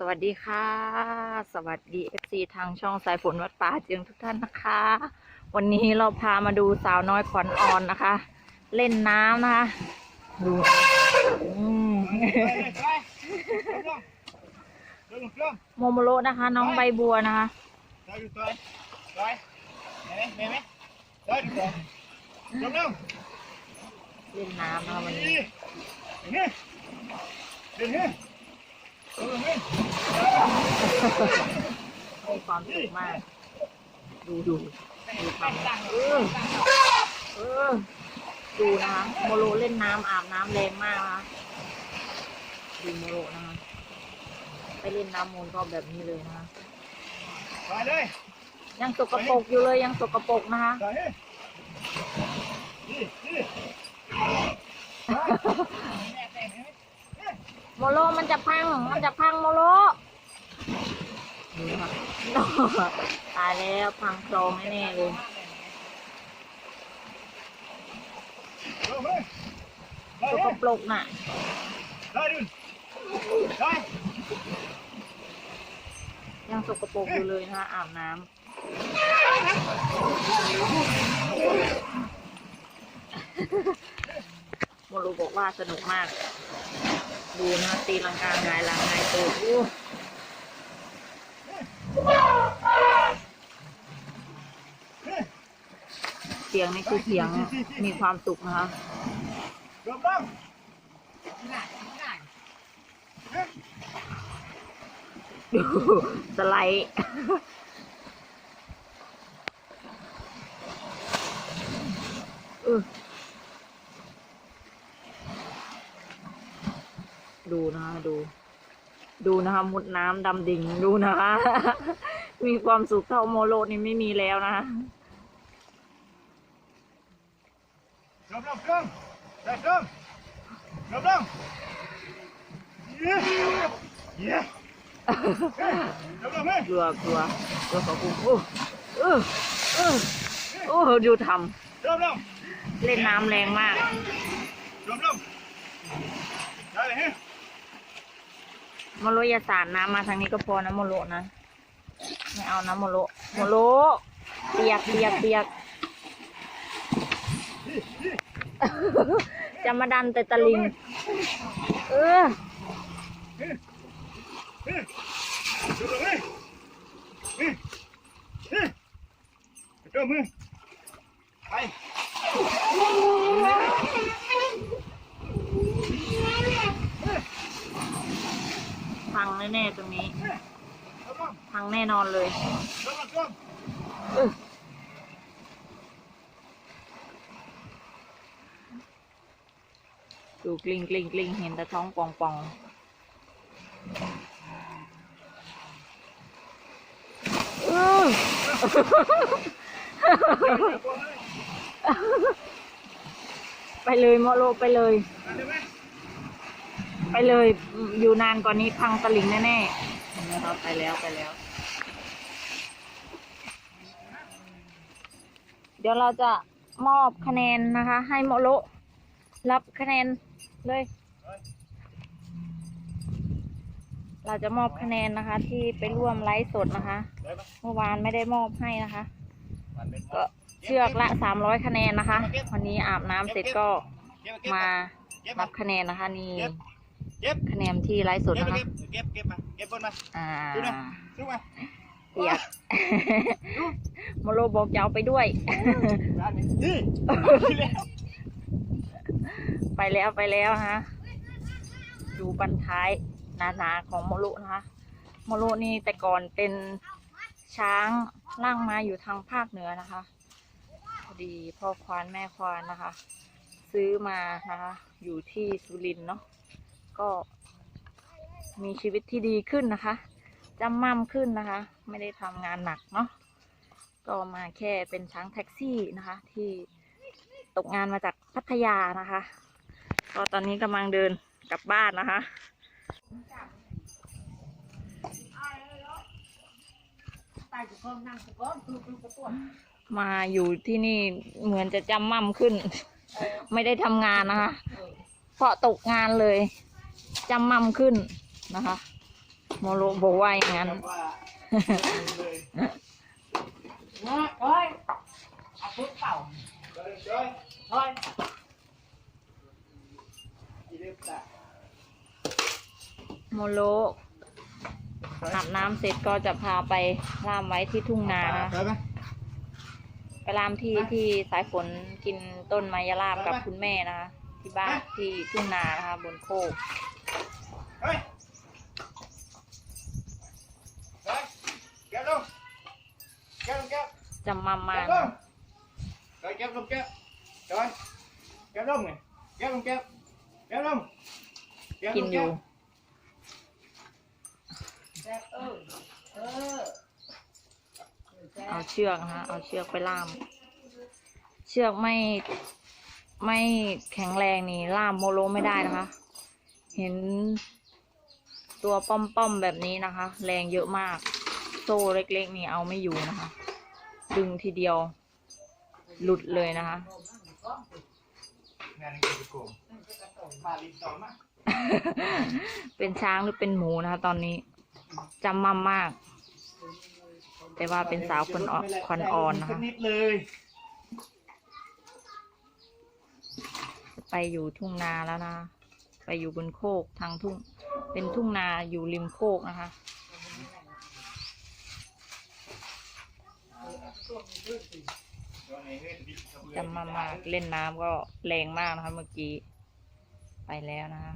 สวัสดีค่ะ สวัสดี FC ทางช่องสายฝนวัดป่าเจียงทุกท่านนะคะ วันนี้เราพามาดูสาวน้อยขวัญอ่อนนะคะ เล่นน้ำนะคะ ดูโมโมโรนะคะ น้องใบบัวนะคะเล่นน้ำนะคะวันนี้ มีความสุขมาก ดูดูดูทำเออเออดูนะคะโมโรเล่นน้ำอาบน้ำแรงมากนะคะดูโมโรนะคะไปเล่นน้ำมูลก็แบบนี้เลยนะคะไปเลยังสกปรกอยู่เลยยังสกปรกนะคะ โมโลมันจะพัง มันจะพังโมโลนี่ค่ะตายแล้วพังโครงแน่ๆเลยสกปรกน่ะยังสกปรกอยู่เลยนะคะอาบน้ำโมโลบอกว่าสนุกมาก ดูนะตีลังกาหงายหลังหงายตัวอู้เสียงนี่คือเสียงมีความสุขนะคะดูสไลด์เออ ดูนะคะดู ดูนะคะมุดน้ำดำดิ่งดูนะคะ มีความสุขเท่าโมโลนี่ไม่มีแล้วนะคะกลัวกลัวกลัวขอคุณโอ้เออเออโอ้ดูทำเล่นน้ำแรงมาก โมโลอย่าสาดน้ำมาทางนี้ก็พอนะโมโลนะ ไม่เอานะโมโลโมโลเปียกเปียกเปียกจะมาดันแต่ตะลิง เออไป พัง แน่ๆตรงนี้ พังแน่นอนเลยดูกลิ้งกลิ้งกลิ้งเห็นแต่ท้องป่องปองไปเลยโมโลไปเลย ไปเลยอยู่นานกว่านี้พังตะลิงแน่ๆเห็นไหมครับไปแล้วไปแล้ว เดี๋ยวเราจะมอบคะแนนนะคะ ให้โมโลรับคะแนนเลย เราจะมอบคะแนนนะคะ ที่ไปร่วมไลฟ์สดนะคะ เมื่อวานไม่ได้มอบให้นะคะ ก็เชือกละสามร้อยคะแนนนะคะ วันนี้อาบน้ำเสร็จก็มานับคะแนนนะคะนี่เก็บ คะแนนที่ไลฟ์สดเก็บนะคะเก็บเก็บมาเก็บบนมาอ่าดูนะซื้อมาเปียกโมโลบอกจะเอาไปด้วยนี่แล้วไปแล้วไปแล้วฮะดูบันท้ายหนาๆของโมโลนะคะโมโลนี่แต่ก่อนเป็นช้างล่างมาอยู่ทางภาคเหนือนะคะพอดีพ่อควานแม่ควานนะคะ ซื้อมานะคะ อยู่ที่สุรินทร์เนาะ ก็มีชีวิตที่ดีขึ้นนะคะจำมั่มขึ้นนะคะ ไม่ได้ทำงานหนักเนาะก็มาแค่เป็นช้างแท็กซี่นะคะ ที่ตกงานมาจากพัทยานะคะ ก็ตอนนี้กำลังเดินกลับบ้านนะคะมาอยู่ที่นี่เหมือนจะจำมั่มขึ้น ไม่ได้ทำงานนะคะ เพราะตกงานเลย จำมั่มขึ้นนะคะโมโลบอกว่าอย่างนั้นแบบว่าเลยนะเอ้ยเอาพุทธเต่าเดินเดินเฮ้ยอีเล็บตาโมโลอาบน้ำเสร็จก็จะพาไปล่ามไว้ที่ทุ่งนานะเดินไหมไปล่ามที่ที่สายฝนกินต้นไมยราบกับคุณแม่นะคะที่บ้านที่ทุ่งนานะคะบนโคก เฮ้ยเฮ้ยแก้วลงแก้วลงแก้วจำมามาแก้วลงเฮ้ยแก้วลงแก้วเดินแก้วลงไงแก้วลงแก้วแก้วลงแก้วลงกินอยู่แซ่บเออเออแซ่เอาบเชือกนะคะเอาเชือกไปล่าม เชือกไม่ไม่แข็งแรงนี่ล่ามโมโลไม่ได้นะคะ เห็นตัวป้อมๆแบบนี้นะคะ แรงเยอะมาก โซ่เล็กๆนี่เอาไม่อยู่นะคะ ดึงทีเดียว หลุดเลยนะคะ เป็นช้างหรือเป็นหมูนะคะ ตอนนี้จำมั่มมาก แต่ว่าเป็นสาวคนอ่อนคนอ่อนนะคะไปอยู่ทุ่งนาแล้วนะ ไปอยู่บนโคกทางทุ่ง เป็นทุ่งนาอยู่ริมโคกนะคะ จำมามากเล่นน้ำก็แรงมากนะคะเมื่อกี้ ไปแล้วนะคะ